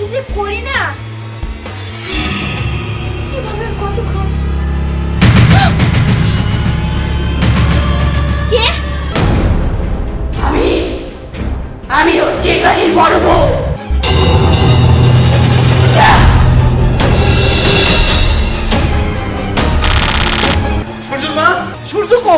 কি যে করি না? কীভাবে কতক্ষণ? কে? আমি আমি হচ্ছি এই বাড়ির বড় বউ। সূর্য কো?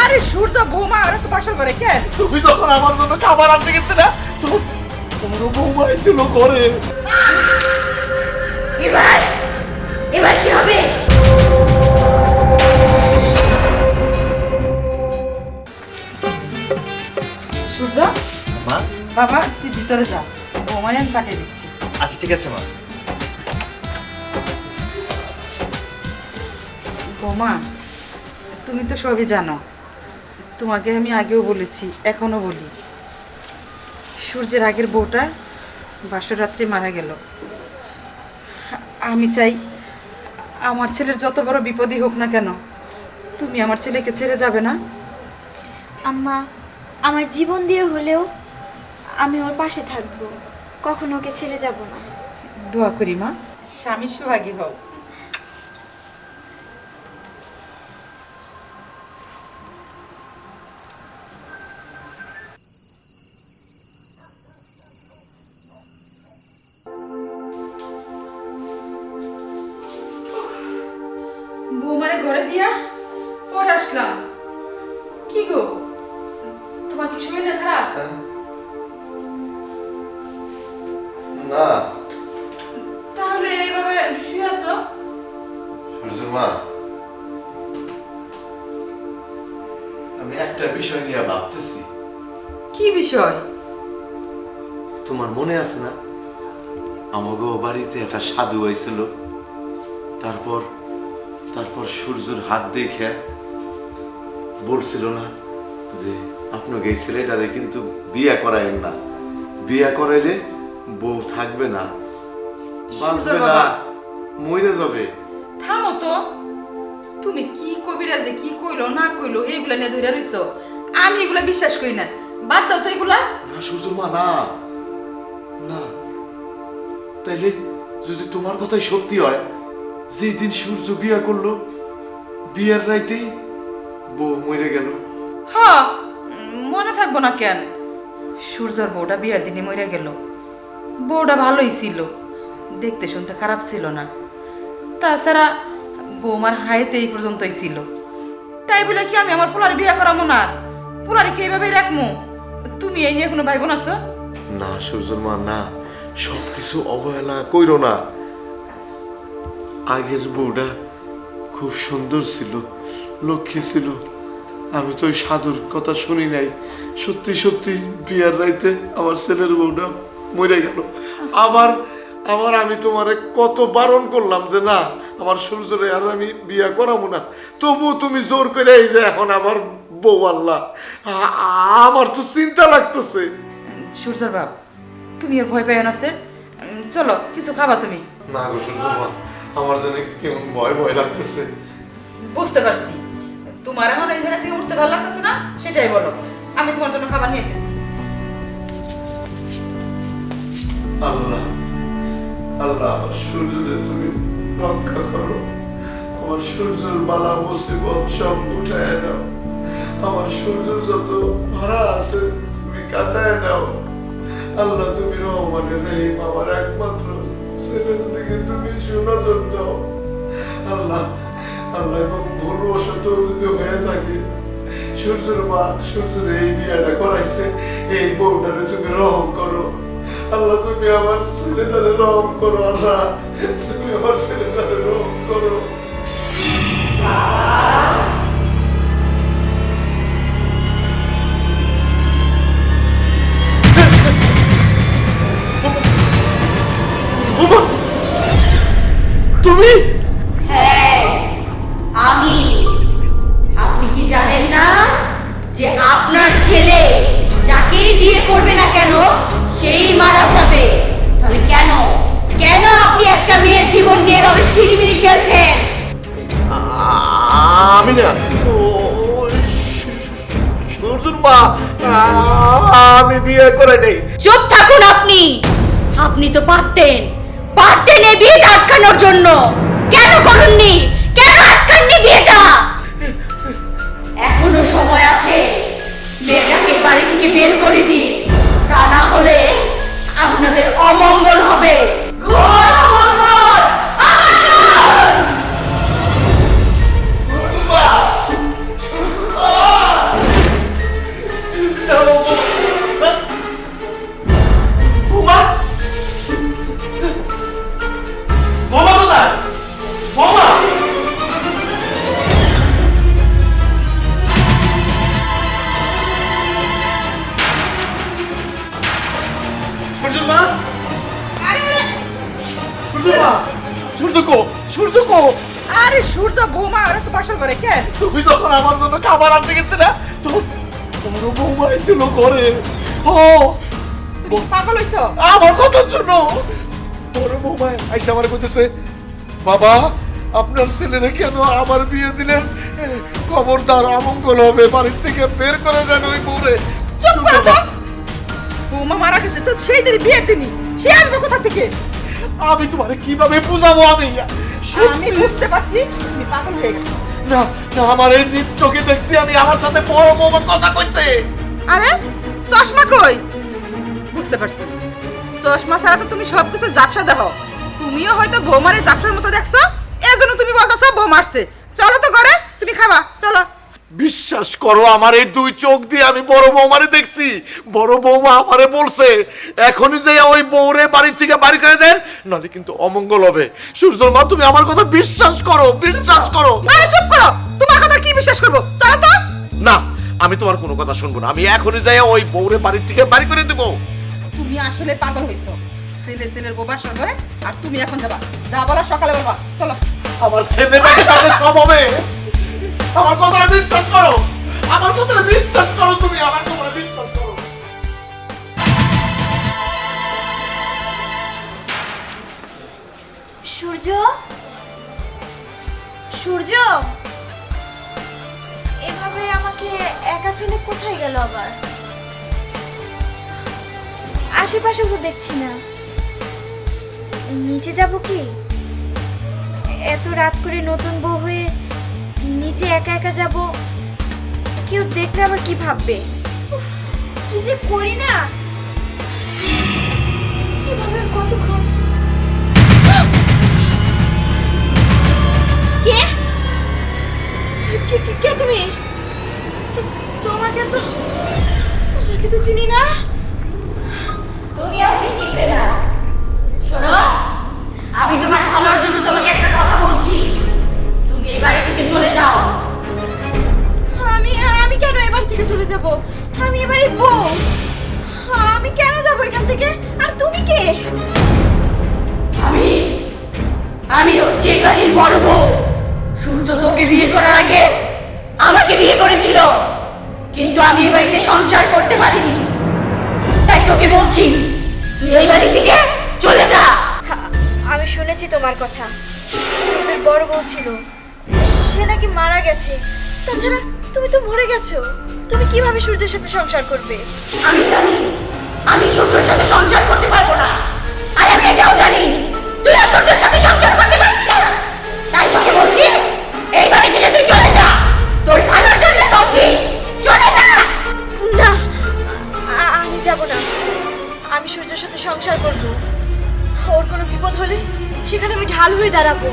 আরে সূর্য বৌমা ওরা তো বাসা করে কেন? তুমি যখন আমার জন্য খাবার আনতে গেছিলে তো ছিল ঘরে এবার? এবার কি হবে? সূর্য? মা? বাবা তুই ভিতরে যা। আমি পাঠিয়ে দিচ্ছি। আচ্ছা ঠিক আছে মা। বৌমা তুমি তো সবই জানো। তোমাকে আমি আগেও বলেছি এখনও বলি। সূর্যের আগের বউটা বাসরাত্রে মারা গেল। আমি চাই আমার ছেলের যত বড় বিপদই হোক না কেন তুমি আমার ছেলেকে ছেড়ে যাবে না? আম্মা আমার জীবন দিয়ে হলেও আমি ওর পাশে থাকব। কখনো ওকে ছেড়ে যাব না। দোয়া করি মা। স্বামী সুভাগী হও আমি একটা বিষয় নিয়ে ভাবতেছি। কি বিষয়? তোমার মনে আছে না? আমাগো বাড়িতে একটা সাধু হয়েছিল তারপর তারপর সূর্যর হাত দেখে বলছিল না যে আপনাকে এই ছেলেটারে কিন্তু বিয়ে করাইন না। বিয়ে করাইলে বউ থাকবে না। বাঁচবে না। মরে যাবে। থামো তো। তুমি কি কবিরাজে কি কইলো না কইলো এইগুলা নিয়ে ধরে রইছো? আমি এগুলা বিশ্বাস করি না। বাদ দাও তো এগুলা। না সূর্যর মা না। না। তাইলে যদি তোমার কথাই সত্যি হয় যেই দিন সূর্য বিয়া করল বিয়ার রাইতেই বউ মরে গেল। হ্যাঁ মনে থাকব না কেন? সূর্যর বউটা বিয়ার দিনে মরে গেল। বউটা ভালোই ছিল। দেখতে শুনতে খারাপ ছিল না। তাছাড়া বৌমার হাইতে এই পর্যন্তই ছিল। তাই বলে কি আমি আমার পোলার বিয়ে করাবো না? পোলারে কি এইভাবেই রাখব তুমি এই নিয়ে কোনো ভাই বোন আছো? না সূর্যর মা না। সবকিছু অবহেলা কইরো না। আগের বউটা খুব সুন্দর ছিল, লক্ষ্মী ছিল। আমি তো ওই সাধুর কথা শুনি নাই। সত্যি সত্যি বিয়ার রাইতে আমার ছেলের বউটা মরে গেল। আবার আবার আমি তোমারে কত বারণ করলাম যে না আমার সূর্যরে আর আমি বিয়া করাবো না। তবু তুমি জোর করে এই যে এখন আবার বউ আল্লাহ। আমার তো চিন্তা লাগতেছে। সূর্যর বাপ তুমি আর ভয় চলো কিছু খাবা তুমি। না গো সূর্য আমার জন্য কেমন ভয় ভয় লাগতেছে। বুঝতে পারছি। তোমার এখন এই জায়গা থেকে উঠতে ভালো লাগতেছে না? সেটাই বলো। আমি তোমার জন্য খাবার নিয়ে আসতেছি। আল্লাহ আল্লাহ সূর্যরে তুমি রক্ষা করো। আমার সূর্যের বালা মুসিবত সব উঠায় নাও। আমার সূর্যের যত ভাড়া আছে, তুমি কাটায় নাও। আল্লাহ, তুমি রহমানের রহিম। আমার একমাত্র ছেলের দিকে তুমি সুনজর দাও। আল্লাহ আল্লাহ, এবং ভুলবশত যদি হয়ে থাকে, সূর্যের মা সূর্যের এই বিয়াটা করাইছে, এই বউটারে তুমি রহম করো। আল্লাহ, তুমি আমার ছেলেটারে রহম করো, আল্লাহ। তুমি? তুমি আমি। আপনি কি জানেন না যে আপনার ছেলে যাকেই বিয়ে করবে না কেন, সেই মারা যাবে। আপনি একটা মেয়ের জীবন নিয়ে এভাবে ছিড়িমিড়ি খেলছেন। আমি না মা আমি বিয়ে করে নেই। চুপ থাকুন আপনি। আপনি তো পারতেন। পারতেন এই বিয়ে আটকানোর জন্য। কেন করুননি? আমার জন্য খাবার আনতে গেছিলে তখন তোমারও বৌমা ঘরে। ও তুমি পাগল হইছো? আমার বড় বৌমা আইসা আমার কইতেছে বাবা আপনার ছেলেরা কেন আমার বিয়ে দিলেন? খবরদার অমঙ্গল হবে বাড়ির থেকে বের করে দেন ওই বউরে। চুপ করো তো। বৌমা মারা গেছে তো সেই দিনই বিয়ের দিনই। সে আসবে কোথা থেকে? আমি তোমারে কীভাবে বুঝাবো আমি? আমি বুঝতে পারছি তুমি পাগল হয়ে গেছো। না না, আমার এই চোখে দেখছি আমি, আমার সাথে পরম অমন কথা কইছে। আরে, চশমা কই? বুঝতে পারছি। চশমা ছাড়া তো তুমি সবকিছু জাপসা দেখো। তুমিও হয়তো বৌমারে জাপসার মতো দেখছ, এজন্য তুমি বলতেছো বউ মারছে চলো তো ঘরে, তুমি খাবা, চলো। বিশ্বাস করো আমার এই দুই চোখ দিয়ে আমি বড় বৌমারে দেখছি। বড় বৌমা আমারে বলছে এখনই যে ওই বউরে বাড়ি থেকে বাড়ি করে দেন নাহলে কিন্তু অমঙ্গল হবে। সূর্যর মা তুমি আমার কথা বিশ্বাস করো বিশ্বাস করো। আরে চুপ করো। তোমার কথা কি বিশ্বাস করব? চলো তো। না আমি তোমার কোনো কথা শুনব না। আমি এখনই যাই ওই বউরে বাড়ি থেকে বাড়ি করে দেবো। তুমি আসলে পাগল হইছো। ছেলে ছেলের বাসা করে আর তুমি এখন যাবা। যা বলা সকালে বলবা। চলো। আমার ছেলে তাদের সব হবে। আমার কথাটা বিশ্বাস করো। আমার কথাটা বিশ্বাস করো তুমি, আমার কথাটা বিশ্বাস করো। সূর্য? সূর্য? এভাবে আমাকে একা ফেলে কোথায় গেল আবার? আশেপাশে তো দেখছি না। নিচে যাব কি? এত রাত করে নতুন বউ হয়ে নিচে একা একা যাব? কেউ দেখলে আবার কি ভাববে? কি যে করি না? কে- কে তুমি? তোমাকে তো তোমাকে তো চিনি না। তুমি আমাকে চিনবে না। শোনো, আমি তোমার ভালোর জন্য চলে যাও। আমি আমি কেন এবার থেকে চলে যাব? আমি এবারে বউ। আমি কেন যাব এখান থেকে? আর তুমি কে? আমি আমি হচ্ছে এই বাড়ির বড় বউ। সূর্য তোকে বিয়ে করার আগে আমাকে বিয়ে করেছিল। কিন্তু আমি এই বাড়িতে সংসার করতে পারিনি। তাই তোকে বলছি তুই এই বাড়ি থেকে চলে যা। আমি শুনেছি তোমার কথা। সূর্যের বড় বউ ছিল। সে নাকি মারা গেছে। তাছাড়া তুমি তো মরে গেছো। তুমি কীভাবে সূর্যের সাথে সংসার করবে? আমি জানি। আমি সূর্যের সাথে সংসার করতে পারব না। আর আমি এটাও জানি। তুই আর সূর্যের সাথে সংসার করতে পারবি না। তাই তোকে বলছি এই বাড়ি থেকে তুই চলে যা। তোর ভালোর জন্য বলছি চলে যা। না আমি যাব না। আমি সূর্যের সাথে সংসার করব। ওর কোনো বিপদ হলে সেখানে আমি ঢাল হয়ে দাঁড়াবো।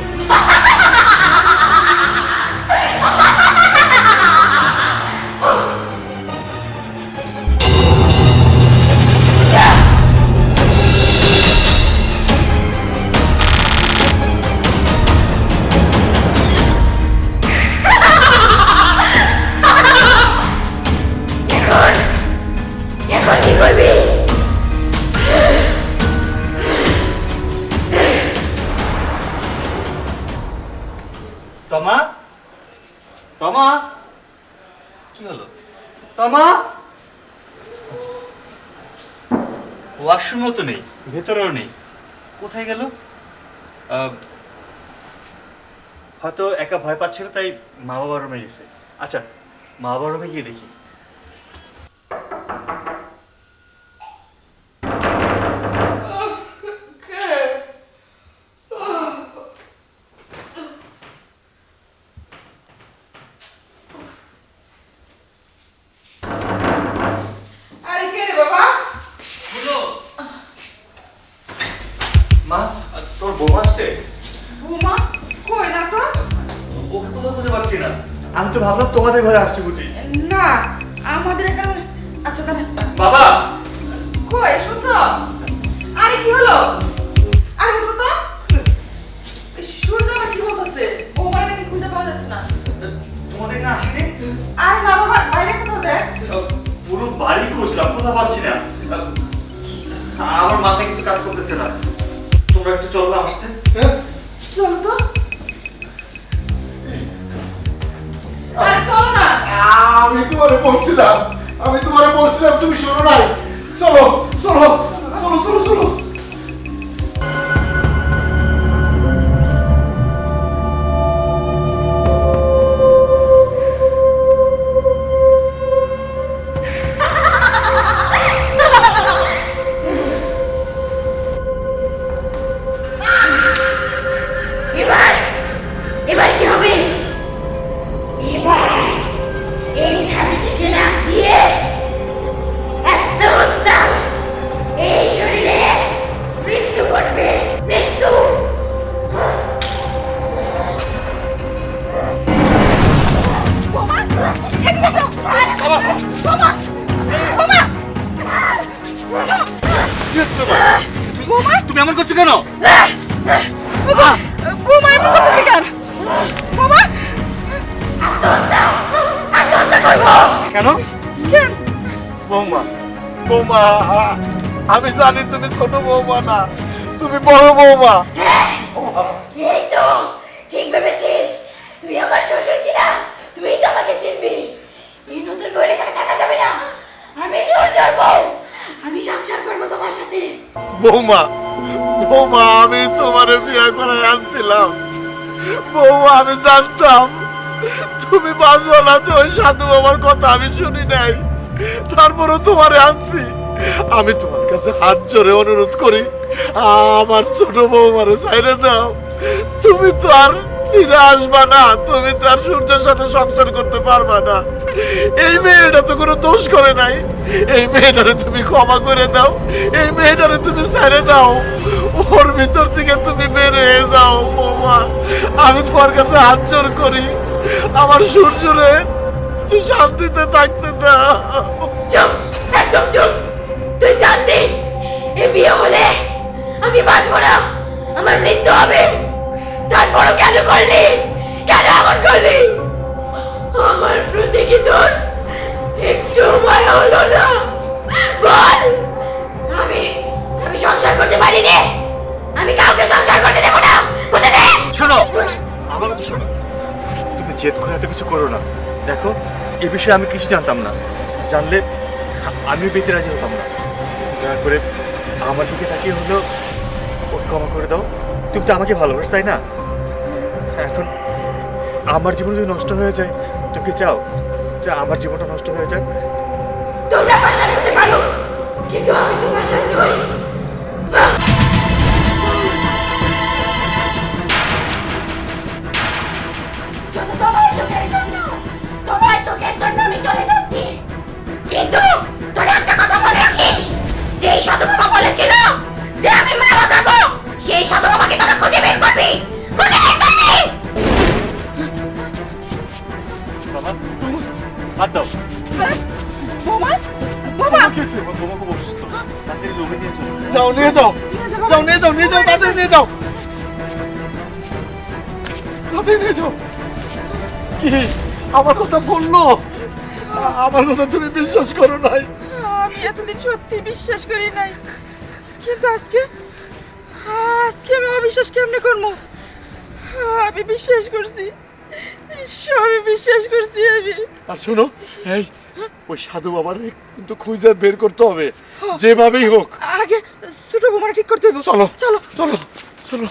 ওয়াশরুমও তো নেই, ভেতরেও নেই। কোথায় গেল? হয়তো একা ভয় পাচ্ছিল, তাই মা বাবার রুমে গেছে। আচ্ছা মা বাবার রুমে গিয়ে দেখি। আসছে কই না ওকে কোথাও খুঁজে পাচ্ছি না। আমি তো ভাবলাম তোমাদের ঘরে আসছে বুঝি। না আমাদের এখানে আচ্ছা বাবা! কই শুনছ? আরে কি হলো? আরে উঠো তো। সূর্য আবার কি বলতেছে? বৌমার নাকি খুঁজে পাওয়া যাচ্ছে না। তোমাদের এখানে আসেনি? আর না বাবা বাইরে কোথাও দেখ। পুরো বাড়ি খুঁজলাম কোথাও পাচ্ছি না। আমার মাথায় কিছু কাজ করতেছে না। তোমরা একটু চলো আমার সাথে। চলো তো আরে চলো না আমি তোমারে বলছিলাম, আমি তোমারে বলছিলাম, তুমি শোনো নাই। চলো চলো চলো চলো চলো। আমি জানি তুমি ছোট বৌমা না তুমি বড় বৌমা। এই তো ঠিক ভেবেছিস? তুই আমার শ্বশুর কিনা? তুই তো আমাকে চিনবি। এই নতুন বউ এখানে থাকা যাবে না। আমি বউ। আমি সংসার করব তোমার সাথে। বৌমা বৌমা আমি তোমারে বিয়ে করে আনছিলাম। বৌমা আমি জানতাম তুমি বাঁচবো না তো ওই সাধু বাবার কথা আমি শুনি নাই। তারপরও তোমারে আনছি। আমি তোমার কাছে হাত জোরে অনুরোধ করি, আমার ছোট বৌমারে সাইরে দাও। তুমি তো আর ফিরে আসবা না, তুমি তো আর সূর্যের সাথে সংসার করতে পারবা না। এই মেয়েটা তো কোনো দোষ করে নাই। এই মেয়েটারে তুমি ক্ষমা করে দাও, এই মেয়েটারে তুমি ছেড়ে দাও। ওর ভিতর থেকে তুমি বের হয়ে যাও, বৌমা। আমি তোমার কাছে হাত জোর করি, আমার সূর্যরে শান্তিতে থাকতে দাও। চুপ, একদম চুপ। আমি না আমার মৃত্যু হবে। তারপরও কেন করলি? কেন এমন করলি? আমার প্রতি কি তোর একটু মায়া হলো না? বল আমি আমি সংসার করতে পারিনি। আমি কাউকে সংসার করতে দেবো না। বুঝেছিস? শোনো। আমার কথা শোনো? তুমি জেদ করে এত কিছু করো না। দেখো এ বিষয়ে আমি কিছু জানতাম না। জানলে আমিও বেঁচে রাজি হতাম না। দয়া করে আমার দিকে তাকিয়ে ওকে ক্ষমা করে দাও। তুমি তো আমাকে ভালোবাসো, তাই না? এখন আমার জীবন যদি নষ্ট হয়ে যায়, তুমি কি চাও যে আমার জীবনটা নষ্ট হয়ে যাক? তোমরা ভাষা করতে পারো, কিন্তু আমি তোমার সাথে কি? আমার কথা বলল? আমার কথা তুমি বিশ্বাস করো নাই। আমি এতদিন সত্যি বিশ্বাস করি নাই। কিন্তু আজকে আজকে আমি অবিশ্বাস কেমনে করব? আমি বিশ্বাস করছি। সবই বিশ্বাস করছি আমি। আর শোনো এই ওই সাধু বাবার কিন্তু খুঁজে বের করতে হবে। যেভাবেই হোক। আগে ছোট বোমার ঠিক করতে হবে চলো। চলো। চলো। চলো।